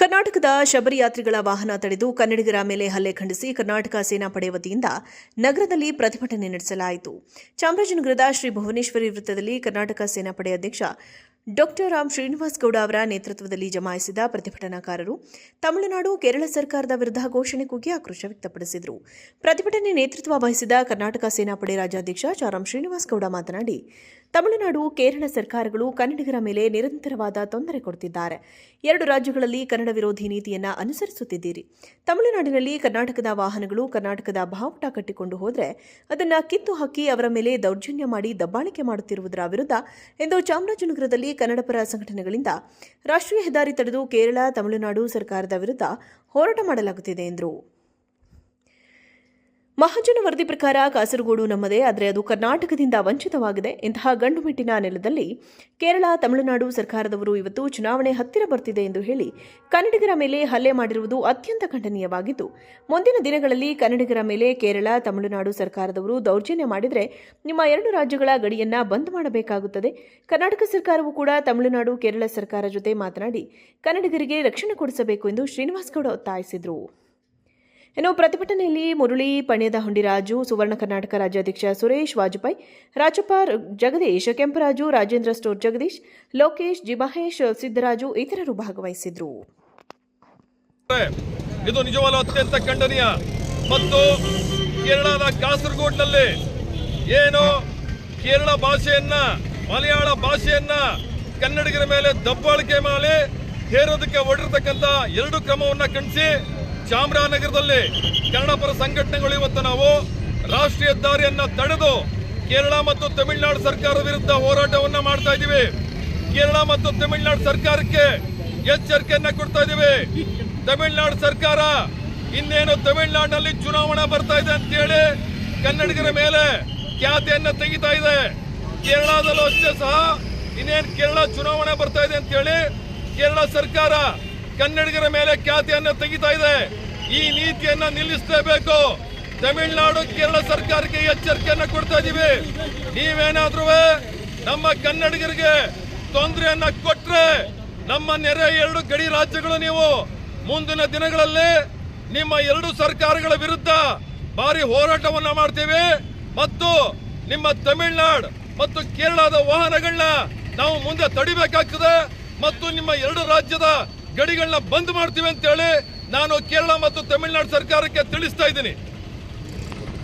ಕರ್ನಾಟಕದ ಶಬರಿಯಾತ್ರಿಗಳ ವಾಹನ ತಡೆದು ಕನ್ನಡಿಗರ ಮೇಲೆ ಹಲ್ಲೆ ಖಂಡಿಸಿ ಕರ್ನಾಟಕ ಸೇನಾಪಡೆ ವತಿಯಿಂದ ನಗರದಲ್ಲಿ ಪ್ರತಿಭಟನೆ ನಡೆಸಲಾಯಿತು. ಚಾಮರಾಜನಗರದ ಶ್ರೀ ಭುವನೇಶ್ವರಿ ವೃತ್ತದಲ್ಲಿ ಕರ್ನಾಟಕ ಸೇನಾಪಡೆ ಅಧ್ಯಕ್ಷ ಡಾಕ್ಟರ್ ರಾಮ್ ಶ್ರೀನಿವಾಸ್ ಗೌಡ ಅವರ ನೇತೃತ್ವದಲ್ಲಿ ಜಮಾಯಿಸಿದ ಪ್ರತಿಭಟನಾಕಾರರು ತಮಿಳುನಾಡು ಕೇರಳ ಸರ್ಕಾರದ ವಿರುದ್ಧ ಘೋಷಣೆ ಕೂಗಿ ಆಕ್ರೋಶ ವ್ಯಕ್ತಪಡಿಸಿದರು. ಪ್ರತಿಭಟನೆ ನೇತೃತ್ವ ವಹಿಸಿದ ಕರ್ನಾಟಕ ಸೇನಾಪಡೆ ರಾಜ್ಯಾಧ್ಯಕ್ಷ ಚಾರಾಮ್ ಶ್ರೀನಿವಾಸ್ ಗೌಡ ಮಾತನಾಡಿ ತಮಿಳುನಾಡು, ಕೇರಳ ಸರ್ಕಾರಗಳು ಕನ್ನಡಿಗರ ಮೇಲೆ ನಿರಂತರವಾದ ತೊಂದರೆ ಕೊಡುತ್ತಿದ್ದಾರೆ ಎರಡು ರಾಜ್ಯಗಳಲ್ಲಿ ಕನ್ನಡ ವಿರೋಧಿ ನೀತಿಯನ್ನು ಅನುಸರಿಸುತ್ತಿದ್ದೀರಿ. ತಮಿಳುನಾಡಿನಲ್ಲಿ ಕರ್ನಾಟಕದ ವಾಹನಗಳು ಕರ್ನಾಟಕದ ಬಾವುಟ ಕಟ್ಟಿಕೊಂಡು ಹೋದರೆ ಅದನ್ನು ಕಿತ್ತು ಹಾಕಿ ಅವರ ಮೇಲೆ ದೌರ್ಜನ್ಯ ಮಾಡಿ ದಬ್ಬಾಳಿಕೆ ಮಾಡುತ್ತಿರುವುದರ ವಿರುದ್ಧ ಎಂದು ಚಾಮರಾಜನಗರದಲ್ಲಿ ಕನ್ನಡಪರ ಸಂಘಟನೆಗಳಿಂದ ರಾಷ್ಟ್ರೀಯ ಹೆದ್ದಾರಿ ತಡೆದು ಕೇರಳ, ತಮಿಳುನಾಡು ಸರ್ಕಾರದ ವಿರುದ್ಧ ಹೋರಾಟ ಮಾಡಲಾಗುತ್ತಿದೆ ಎಂದರು. ಮಹಾಜನ ವರದಿ ಪ್ರಕಾರ ಕಾಸರಗೋಡು ನಮ್ಮದೇ, ಆದರೆ ಅದು ಕರ್ನಾಟಕದಿಂದ ವಂಚಿತವಾಗಿದೆ. ಇಂತಹ ಗಂಡುಮೆಟ್ಟಿನ ನೆಲದಲ್ಲಿ ಕೇರಳ, ತಮಿಳುನಾಡು ಸರ್ಕಾರದವರು ಇವತ್ತು ಚುನಾವಣೆ ಹತ್ತಿರ ಬರ್ತಿದೆ ಎಂದು ಹೇಳಿ ಕನ್ನಡಿಗರ ಮೇಲೆ ಹಲ್ಲೆ ಮಾಡಿರುವುದು ಅತ್ಯಂತ ಖಂಡನೀಯವಾಗಿದ್ದು, ಮುಂದಿನ ದಿನಗಳಲ್ಲಿ ಕನ್ನಡಿಗರ ಮೇಲೆ ಕೇರಳ, ತಮಿಳುನಾಡು ಸರ್ಕಾರದವರು ದೌರ್ಜನ್ಯ ಮಾಡಿದರೆ ನಿಮ್ಮ ಎರಡು ರಾಜ್ಯಗಳ ಗಡಿಯನ್ನ ಬಂದ್ ಮಾಡಬೇಕಾಗುತ್ತದೆ. ಕರ್ನಾಟಕ ಸರ್ಕಾರವು ಕೂಡ ತಮಿಳುನಾಡು, ಕೇರಳ ಸರ್ಕಾರ ಜೊತೆ ಮಾತನಾಡಿ ಕನ್ನಡಿಗರಿಗೆ ರಕ್ಷಣೆ ಕೊಡಿಸಬೇಕು ಎಂದು ಶ್ರೀನಿವಾಸ್ ಗೌಡ ಒತ್ತಾಯಿಸಿದರು. ಇನ್ನು ಪ್ರತಿಭಟನೆಯಲ್ಲಿ ಮುರಳಿ ಪಣ್ಯದ ಹುಂಡಿರಾಜು, ಸುವರ್ಣ ಕರ್ನಾಟಕ ರಾಜ್ಯಾಧ್ಯಕ್ಷ ಸುರೇಶ್ ವಾಜಪೇಯಿ, ರಾಜಪ್ಪ ಜಗದೀಶ್, ಕೆಂಪರಾಜು, ರಾಜೇಂದ್ರ ಸ್ಟೋರ್ ಜಗದೀಶ್, ಲೋಕೇಶ್ ಜಿ ಮಹೇಶ್ ಸಿದ್ದರಾಜು ಇತರರು ಭಾಗವಹಿಸಿದ್ರು. ಇದು ನಿಜವಾದ ಅತ್ಯಂತ ಖಂಡನೀಯ. ಮತ್ತು ಕೇರಳದ ಕಾಸರಗೋಡ್ನಲ್ಲಿ ಏನು ಕೇರಳ ಭಾಷೆಯನ್ನ, ಮಲಯಾಳ ಭಾಷೆಯನ್ನ ಕನ್ನಡಿಗರ ಮೇಲೆ ದಬ್ಬಾಳಿಕೆ ಮಾಡಿ ಹೇರೋದಕ್ಕೆ ಹೊರಡಿರ್ತಕ್ಕಂಥ ಎರಡು ಕ್ರಮವನ್ನ ಖಂಡಿಸಿ ಚಾಮರಾಜನಗರದಲ್ಲಿ ಕನ್ನಡ ಪರ ಸಂಘಟನೆಗಳು ಇವತ್ತು ನಾವು ರಾಷ್ಟ್ರೀಯ ಹೆದ್ದಾರಿಯನ್ನ ತಡೆದು ಕೇರಳ ಮತ್ತು ತಮಿಳುನಾಡು ಸರ್ಕಾರದ ವಿರುದ್ಧ ಹೋರಾಟವನ್ನ ಮಾಡ್ತಾ ಇದ್ದೀವಿ. ಕೇರಳ ಮತ್ತು ತಮಿಳುನಾಡು ಸರ್ಕಾರಕ್ಕೆ ಎಚ್ಚರಿಕೆಯನ್ನ ಕೊಡ್ತಾ ಇದ್ದೀವಿ. ತಮಿಳುನಾಡು ಸರ್ಕಾರ ಇನ್ನೇನು ತಮಿಳುನಾಡಿನಲ್ಲಿ ಚುನಾವಣೆ ಬರ್ತಾ ಇದೆ ಅಂತ ಹೇಳಿ ಕನ್ನಡಿಗರ ಮೇಲೆ ಖ್ಯಾತಿಯನ್ನ ತೆಗಿತಾ ಇದೆ. ಕೇರಳದಲ್ಲೂ ಅಷ್ಟೇ ಸಹ ಇನ್ನೇನು ಕೇರಳ ಚುನಾವಣೆ ಬರ್ತಾ ಇದೆ ಅಂತ ಹೇಳಿ ಕೇರಳ ಸರ್ಕಾರ ಕನ್ನಡಿಗರ ಮೇಲೆ ಖ್ಯಾತಿಯನ್ನ ತೆಗಿತಾ ಇದೆ. ಈ ನೀತಿಯನ್ನ ನಿಲ್ಲಿಸಲೇಬೇಕು. ತಮಿಳುನಾಡು ಕೇರಳ ಸರ್ಕಾರಕ್ಕೆ ಎಚ್ಚರಿಕೆಯನ್ನ ಕೊಡ್ತಾ ಇದೀವಿ. ನೀವೇನಾದ್ರೂ ನಮ್ಮ ಕನ್ನಡಿಗರಿಗೆ ತೊಂದರೆಯನ್ನ ಕೊಟ್ರೆ ನಮ್ಮ ನೆರೆ ಎರಡು ಗಡಿ ರಾಜ್ಯಗಳು ನೀವು ಮುಂದಿನ ದಿನಗಳಲ್ಲಿ ನಿಮ್ಮ ಎರಡು ಸರ್ಕಾರಗಳ ವಿರುದ್ಧ ಭಾರಿ ಹೋರಾಟವನ್ನ ಮಾಡ್ತೀವಿ. ಮತ್ತು ನಿಮ್ಮ ತಮಿಳುನಾಡು ಮತ್ತು ಕೇರಳದ ವಾಹನಗಳನ್ನ ನಾವು ಮುಂದೆ ತಡಿಬೇಕಾಗ್ತದೆ. ಮತ್ತು ನಿಮ್ಮ ಎರಡು ರಾಜ್ಯದ ಗಡಿಗಳನ್ನ ಬಂದ್ ಮಾಡ್ತೀವಿ ಅಂತ ಹೇಳಿ ನಾನು ಕೇರಳ ಮತ್ತು ತಮಿಳುನಾಡು ಸರ್ಕಾರಕ್ಕೆ ತಿಳಿಸ್ತಾ ಇದ್ದೀನಿ.